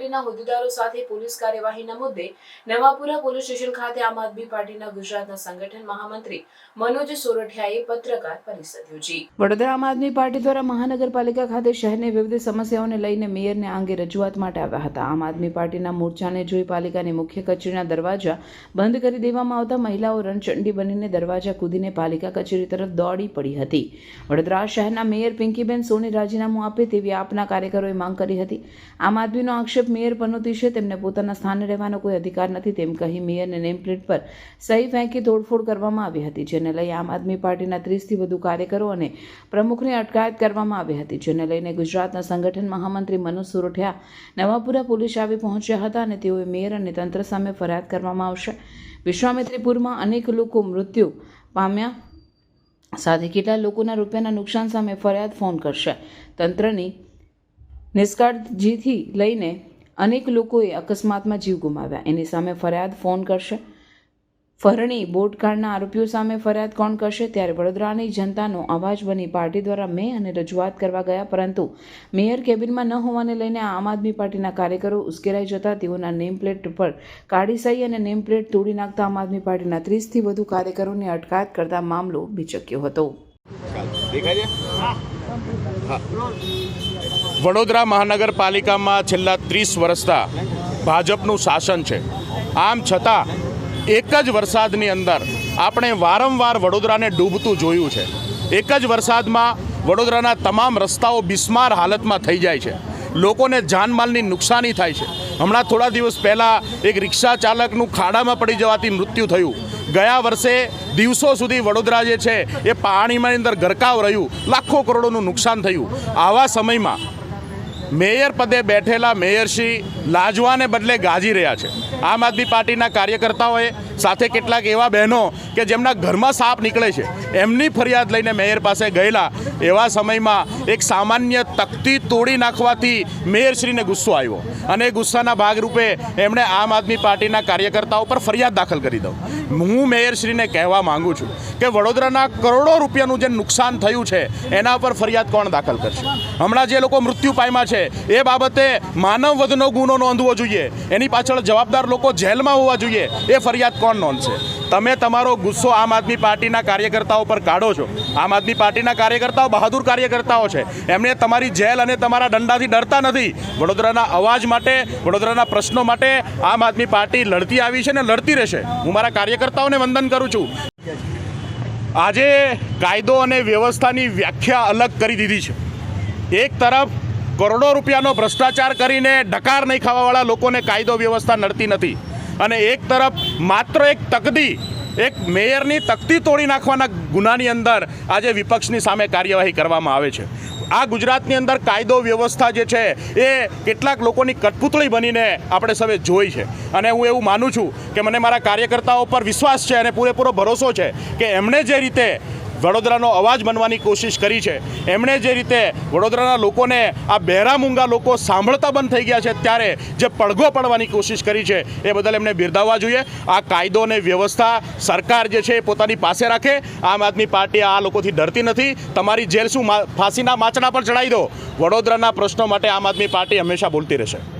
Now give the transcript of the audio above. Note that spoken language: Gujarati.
પાર્ટીના હોદ્દેદારો સાથે પોલીસ કાર્યવાહીના મુદ્દે નવાપુરા પોલીસ સ્ટેશન ખાતે આમ આદમી પાર્ટીના ગુજરાતના સંગઠન મહામંત્રી મનોજ સોરઠિયાએ પત્રકાર પરિષદ યોજી. વડોદરા આમ આદમી પાર્ટી દ્વારા મહાનગરપાલિકા ખાતે શહેરની વિવિધ સમસ્યાઓને લઈને મેયરને આંગે રજૂઆત માટે આવ્યા હતા. આમ આદમી પાર્ટીના મોરચાને જોઈ પાલિકાની મુખ્ય કચેરીના દરવાજા બંધ કરી દેવામાં આવતા મહિલાઓ રણચંડી બનીને દરવાજા કૂદીને પાલિકા કચેરી તરફ દોડી પડી હતી. વડોદરા શહેરના મેયર પિંકીબેન સોની રાજીનામું આપે તેવી આપના કાર્યકરોએ માંગ કરી હતી. આમ આદમીનો આક્ષેપ મેયર પનોતી તેમને પોતાના સ્થાને રહેવાનો કોઈ અધિકાર નથી, તેમ કહી મેયરને નેમ પ્લેટ પર સહી ફેંકી તોડફોડ કરવામાં આવી હતી, જેને લઈ આમ આદમી પાર્ટીના ત્રીસથી વધુ કાર્યકરો અને પ્રમુખની અટકાયત કરવામાં આવી હતી, જેને લઈને ગુજરાતના સંગઠન મહામંત્રી મનોજ સુરઠિયા નવાપુરા પોલીસ આવી પહોંચ્યા હતા અને તેઓએ મેયર અને તંત્ર સામે ફરિયાદ કરવામાં આવશે. વિશ્વામિત્રીપુરમાં અનેક લોકો મૃત્યુ પામ્યા. સાથે કેટલા લોકોના રૂપિયાના નુકસાન સામે ફરિયાદ ફોન કરશે. તંત્રની નિષ્કાળજીથી લઈને અનેક લોકોએ અકસ્માતમાં જીવ ગુમાવ્યા. એની સામે ફરિયાદ ફોન કરશે. ફરણી બોટકાળના આરોપીઓ સામે ફરિયાદ કોણ કરશે? ત્યારે વડોદરાની જનતાનો અવાજ બની પાર્ટી દ્વારા મેં અને રજૂઆત કરવા ગયા, પરંતુ મેયર કેબિનમાં ન હોવાને લઈને આમ આદમી પાર્ટીના કાર્યકરો ઉશ્કેરાઈ જતા તેઓના નેમ પ્લેટ પર કાળી સહી અને નેમ પ્લેટ તોડી નાખતા આમ આદમી પાર્ટીના ત્રીસથી વધુ કાર્યકરોની અટકાયત કરતા મામલો ભીચક્યો હતો. વડોદરા મહાનગરપાલિકામાં છેલ્લા ત્રીસ વર્ષતા ભાજપનું શાસન છે. આમ છતાં, એક જ વરસાદની અંદર આપણે વારંવાર વડોદરાને ડૂબતું જોયું છે. એક જ વરસાદમાં વડોદરાના તમામ રસ્તાઓ બિસ્માર હાલતમાં થઈ જાય છે. લોકોને જાનમાલની નુકસાની થાય છે. હમણાં થોડા દિવસ પહેલાં એક રિક્ષા ચાલકનું ખાડામાં પડી જવાથી મૃત્યુ થયું. ગયા વર્ષે દિવસો સુધી વડોદરા જે છે, એ પાણીમાં અંદર ગરકાવ રહ્યું. લાખો કરોડોનું નુકસાન થયું. આવા સમયમાં મેયર પદે બેઠેલા મેયરશ્રી લાજવાને બદલે ગાજી રહ્યા છે. આમ આદમી પાર્ટીના કાર્યકર્તાઓએ સાથે કેટલાક એવા બહેનો કે જેમના ઘરમાં સાપ નીકળે છે, એમની ફરિયાદ લઈને મેયર પાસે ગયેલા એવા સમયમાં એક સામાન્ય તકતી તોડી નાખવાથી મેયરશ્રીને ગુસ્સો આવ્યો અને ગુસ્સાના ભાગરૂપે એમણે આમ આદમી પાર્ટીના કાર્યકર્તાઓ પર ફરિયાદ દાખલ કરી દઉં. હું મેયરશ્રીને કહેવા માંગુ છું કે વડોદરાના કરોડો રૂપિયાનું જે નુકસાન થયું છે, એના પર ફરિયાદ કોણ દાખલ કરશે? હમણાં જે લોકો મૃત્યુ પામ્યા છે એ બાબતે માનવ વધનો ગુનો નોંધવો જોઈએ. એની પાછળ જવાબદાર લોકો જેલમાં હોવા જોઈએ. એ ફરિયાદ કોણ નોંધશે? તમે તમારો ગુસ્સો આમ આદમી પાર્ટીના કાર્યકર્તાઓ પર કાઢો છો. આમ આદમી પાર્ટીના કાર્યકર્તાઓ બહાદુર કાર્યકર્તાઓ છે. એમને તમારી જેલ અને તમારા દંડાથી ડરતા નથી. વડોદરાના અવાજ માટે, વડોદરાના પ્રશ્નો માટે આમ આદમી પાર્ટી લડતી આવી છે ને લડતી રહેશે. હું મારા કાર્યકર્તાઓને વંદન કરું છું. આજે કાયદો અને વ્યવસ્થાની વ્યાખ્યા અલગ કરી દીધી છે. એક તરફ કરોડો રૂપિયાનો ભ્રષ્ટાચાર કરીને ડકાર નહીં ખાવાવાળા લોકોને કાયદો વ્યવસ્થા નડતી નથી. અને એક તરફ માત્ર એક તકદી, એક મેયરની તકતી તોડી નાખવાના ગુનાની અંદર આજે વિપક્ષની સામે કાર્યવાહી કરવામાં આવે છે. આ ગુજરાતની અંદર કાયદો વ્યવસ્થા જે છે, એ કેટલાક લોકોની કઠપૂતળી બનીને આપણે સૌએ જોઈ છે. અને હું એવું માનું છું કે મને મારા કાર્યકર્તાઓ પર વિશ્વાસ છે અને પૂરેપૂરો ભરોસો છે કે એમણે જે રીતે વડોદરાનો અવાજ બનવાની કોશિશ કરી છે. એમણે જે રીતે વડોદરાના લોકોને આ બહેરા મૂંગા લોકો સાંભળતા બંધ થઈ ગયા છે, ત્યારે જે પડઘો પડવાની કોશિશ કરી છે, એ બદલ એમને બિરદાવવા જોઈએ. આ કાયદો અને વ્યવસ્થા સરકાર જે છે એ પોતાની પાસે રાખે. આમ આદમી પાર્ટી આ લોકોથી ડરતી નથી. તમારી જેલ શું ફાંસીના માચડા પર ચડાવી દો? વડોદરાના પ્રશ્નો માટે આમ આદમી પાર્ટી હંમેશા બોલતી રહેશે.